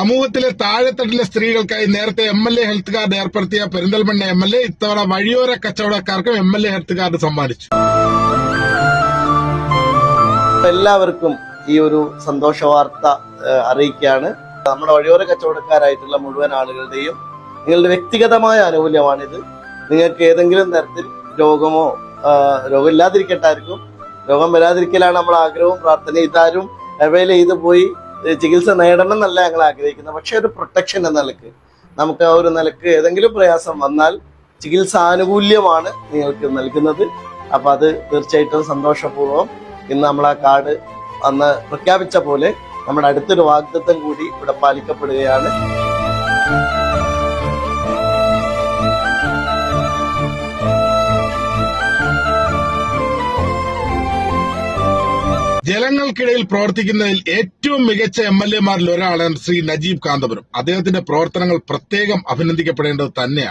സമൂഹത്തിലെ താഴെത്തട്ടിലെ സ്ത്രീകൾക്കായി നേരത്തെ M L A health card ഏർപ്പെടുത്തിയ പെരിന്തൽമണ്ണ എം എൽ എ ഇത്തവണ വഴിയോര കച്ചവടക്കാർക്കും M L A health card സമ്മാനിച്ചു. എല്ലാവർക്കും ഈ ഒരു സന്തോഷ വാർത്ത അറിയിക്കുകയാണ്. നമ്മുടെ വഴിയോര കച്ചവടക്കാരായിട്ടുള്ള മുഴുവൻ ആളുകളുടെയും നിങ്ങളുടെ വ്യക്തിഗതമായ ആനുകൂല്യമാണിത് നിങ്ങൾക്ക് ഏതെങ്കിലും തരത്തിൽ രോഗമോ രോഗമില്ലാതിരിക്കട്ടായിരിക്കും. രോഗം വരാതിരിക്കലാണ് നമ്മൾ ആഗ്രഹവും പ്രാർത്ഥനയും. ഇതാരും അവൈൽ ചെയ്ത് പോയി ചികിത്സ നേടണം എന്നല്ല ഞങ്ങൾ ആഗ്രഹിക്കുന്നത്. പക്ഷെ ഒരു പ്രൊട്ടക്ഷൻ എന്ന നിലയ്ക്ക് നമുക്ക് ആ ഒരു നിലയ്ക്ക് ഏതെങ്കിലും പ്രയാസം വന്നാൽ ചികിത്സ ആനുകൂല്യമാണ് നിങ്ങൾക്ക് നൽകുന്നത്. അപ്പൊ അത് തീർച്ചയായിട്ടും സന്തോഷപൂർവം ഇന്ന് നമ്മൾ ആ കാർഡ് അന്ന് പ്രഖ്യാപിച്ച പോലെ നമ്മുടെ അടുത്തൊരു വാഗ്ദത്തം കൂടി ഇവിടെ പാലിക്കപ്പെടുകയാണ്. ജനങ്ങൾക്കിടയിൽ പ്രവർത്തിക്കുന്നതിൽ ഏറ്റവും മികച്ച എം എൽ എമാരിൽ ഒരാളാണ് ശ്രീ നജീബ് കാന്തപുരം. അദ്ദേഹത്തിന്റെ പ്രവർത്തനങ്ങൾ പ്രത്യേകം അഭിനന്ദിക്കപ്പെടേണ്ടത് തന്നെയാണ്.